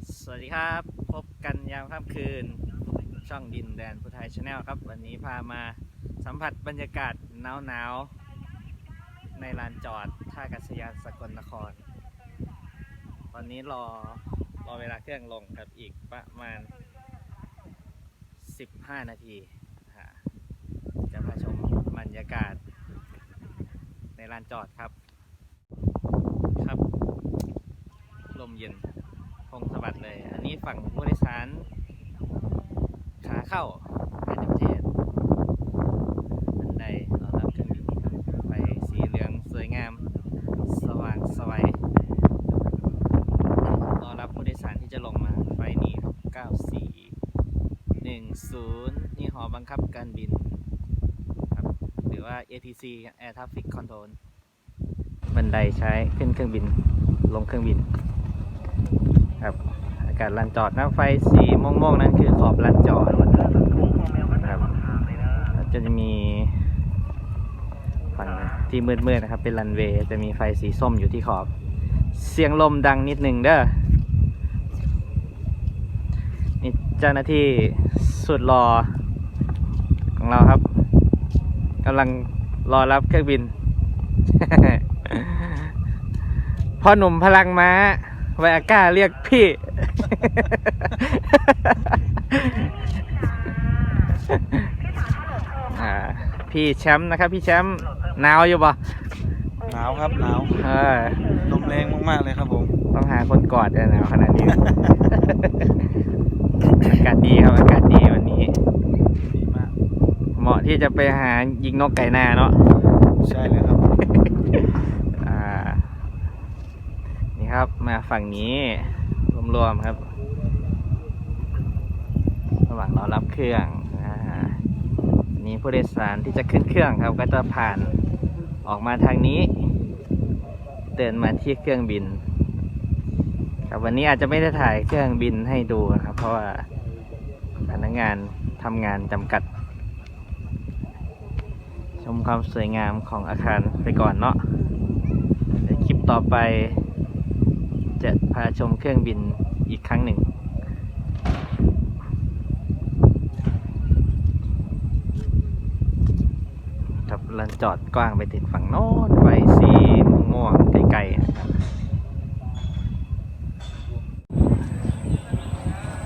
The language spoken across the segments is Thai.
สวัสดีครับ พบกันยามค่ำคืน ช่องดินแดนพุทไทยชาแนลครับ วันนี้พามาสัมผัสบรรยากาศหนาวๆในลานจอดท่าอากาศยานสกลนคร ตอนนี้รอรอเวลาเครื่องลงครับอีกประมาณ 15 นาทีนะฮะจะพาชมบรรยากาศ ในลานจอดครับครับ ลมเย็น พงสวัดเลย อันนี้ฝั่งผู้โดยสารขาเข้าภายในประเทศบันไดรองรับเครื่องบินไฟสีเหลืองสวยงาม สว่างสวัยรอรับผู้โดยสารที่จะลงมาไฟนี้ครับ9410 นี่หอบังคับการบินครับหรือว่า ATC Air Traffic Control บันไดใช้ขึ้นเครื่องบินลงเครื่องบิน ครับอากาศลานจอดนะไฟสีม่วงๆนั่นคือขอบลานจอดนะครับจะมีฝั่งที่มืดๆนะครับ เป็นรันเวย์จะมีไฟสีส้มอยู่ที่ขอบ เสียงลมดังนิดหนึ่งเด้อนี่เจ้าหน้าที่สุดรอของเราครับกำลังรอรับเครื่องบินพ่อหนุ่มพลังม้า ไวอาก้าเรียกพี่ อ่า พี่แชมป์นะครับ พี่แชมป์หนาวอยู่ปะหนาวครับหนาวเออลมแรงมากๆเลยครับผม ต้องหาคนกอดเลยหนาวขนาดนี้ อากาศดีครับอากาศดีวันนี้ ดีมาก เหมาะที่จะไปหายิงนกไก่นาเนาะใช่เลยครับ อ่า นี่ ครับ มาฝั่งนี้ รวมๆครับ ระหว่างรอรับเครื่องอ่านี่ผู้โดยสารที่จะขึ้นเครื่องครับ ก็จะผ่านออกมาทางนี้ เดินมาที่เครื่องบิน ครับวันนี้อาจจะไม่ได้ถ่ายเครื่องบินให้ดูนะครับ เพราะว่าพนักงานทำงานจำกัด ชมความสวยงามของอาคารไปก่อนเนาะคลิปต่อไป จะพาชมเครื่องบินอีกครั้งหนึ่ง ครับลันจอดกว้างไปถึงฝั่งโน้นไฟสีม่วงไกลๆ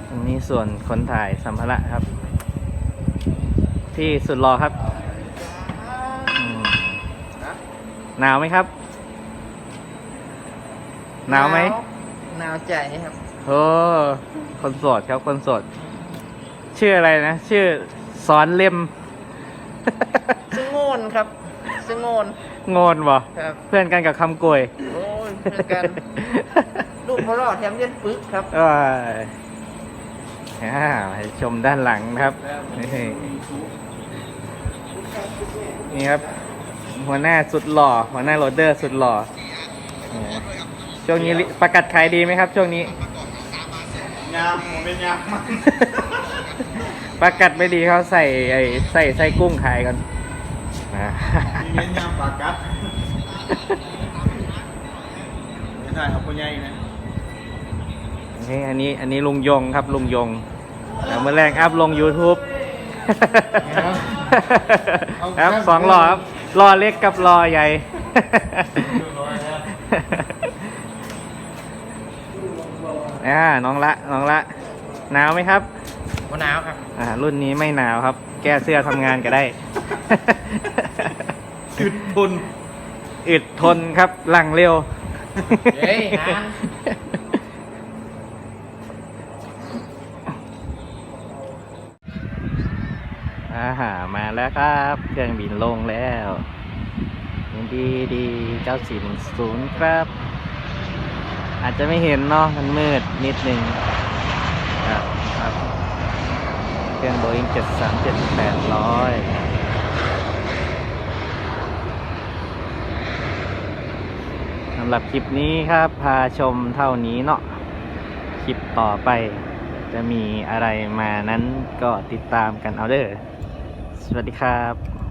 ตรงนี้ส่วนคนถ่ายสัมภาระครับ ที่สุดรอครับหนาวไหมครับ หนาวไหมหนาวใจครับโอ้คนโสดครับคนโสด ชื่ออะไรนะ ชื่อสอนเล่มซึ่งโงนครับซึ่งโงนโงนบ่ครับ เพื่อนกันกับคำกลวยโอ้ยเพื่อนกันลูกพอรอดแถมเรียนปึกครับเอ้ยอ่าให้ชมด้านหลังนะครับ นี่นี่ครับ หัวหน้าสุดหล่อ หัวหน้าโรดเดอร์สุดหล่อเนี่ย ช่วงนี้ลิประกัดขายดีไหมครับ ช่วงนี้ ยามผมเป็นยามมันประกัดไม่ดีเขาใส่ไอ้ใส่ไส้กุ้งขายกันอ่ามีเว้นยามปากกัดไม่ใช่ครับคุณยายนะนี่อันนี้อันนี้ลุงยงครับลุงยงเดี๋ยวเมื่อแรงอัพลง YouTube ครับสองรอครับรอเล็กกับรอใหญ่อ่าน้องละน้องละหนาวไหมครับวันหนาวครับ อ่ารุ่นนี้ไม่หนาวครับ แก้เสื้อทำงานก็ได้จุดทุนอึดทนครับหลังเร็วเฮ้ยฮะอาหามาแล้วครับ เครื่องบินลงแล้ว ดีดีเก้าสี่หนึ่งศูนย์ครับ อาจจะไม่เห็นเนาะมันมืดนิดนึงครับเครื่องโบอิงเจ็ดสามเจ็ดแปดร้อยสำหรับคลิปนี้ครับพาชมเท่านี้เนาะคลิปต่อไปจะมีอะไรมานั้นก็ติดตามกันเอาเด้อสวัสดีครับ